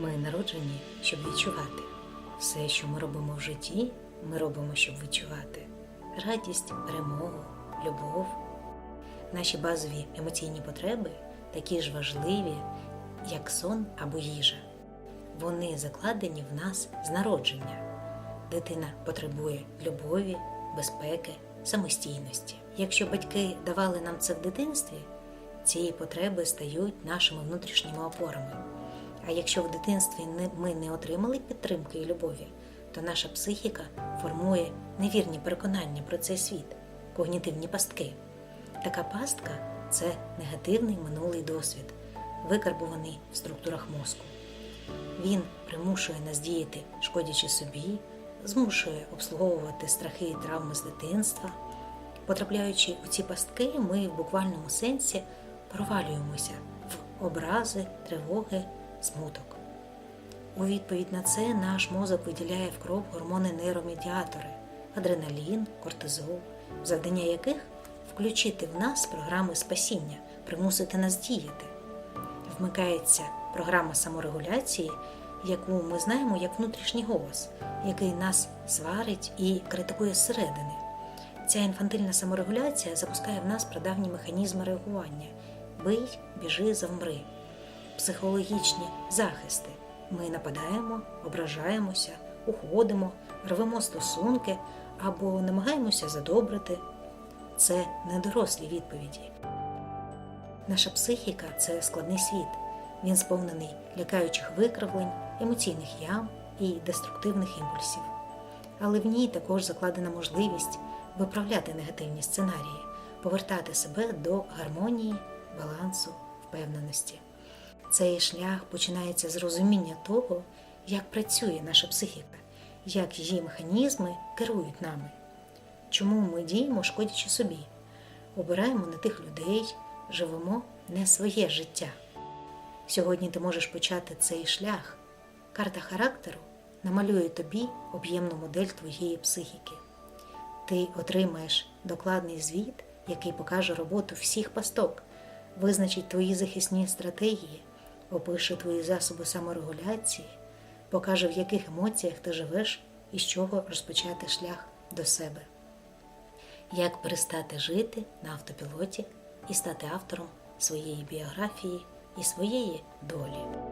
Ми народжені, щоб відчувати. Все, що ми робимо в житті, ми робимо, щоб відчувати радість, перемогу, любов. Наші базові емоційні потреби такі ж важливі, як сон або їжа. Вони закладені в нас з народження. Дитина потребує любові, безпеки, самостійності. Якщо батьки давали нам це в дитинстві, ці потреби стають нашими внутрішніми опорами. А якщо в дитинстві ми не отримали підтримки і любові, то наша психіка формує невірні переконання про цей світ, когнітивні пастки. Така пастка це негативний минулий досвід, викарбуваний в структурах мозку. Він примушує нас діяти, шкодячи собі, змушує обслуговувати страхи і травми з дитинства. Потрапляючи у ці пастки, ми в буквальному сенсі провалюємося в образи, тривоги, смуток. У відповідь на це наш мозок виділяє в кров гормони нейромедіатори, адреналін, кортизол, завдання яких включити в нас програми спасіння, примусити нас діяти. Вмикається програма саморегуляції, яку ми знаємо як внутрішній голос, який нас сварить і критикує зсередини. Ця інфантильна саморегуляція запускає в нас прадавні механізми реагування: бий, біжи, завмри, психологічні захисти. Ми нападаємо, ображаємося, уходимо, рвемо стосунки або намагаємося задобрити. Це недорослі відповіді. Наша психіка це складний світ. Він сповнений лякаючих викривлень, емоційних ям і деструктивних імпульсів. Але в ній також закладена можливість виправляти негативні сценарії, повертати себе до гармонії, балансу, впевненості. Цей шлях починається з розуміння того, як працює наша психіка, як її механізми керують нами, чому ми діємо, шкодячи собі, обираємо не тих людей, живемо не своє життя. Сьогодні ти можеш почати цей шлях. Карта характеру намалює тобі об'ємну модель твоєї психіки. Ти отримаєш докладний звіт, який покаже роботу всіх пасток, визначить твої захисні стратегії, опише твої засоби саморегуляції, покаже, в яких емоціях ти живеш і з чого розпочати шлях до себе. Як перестати жити на автопілоті і стати автором своєї біографії і своєї долі.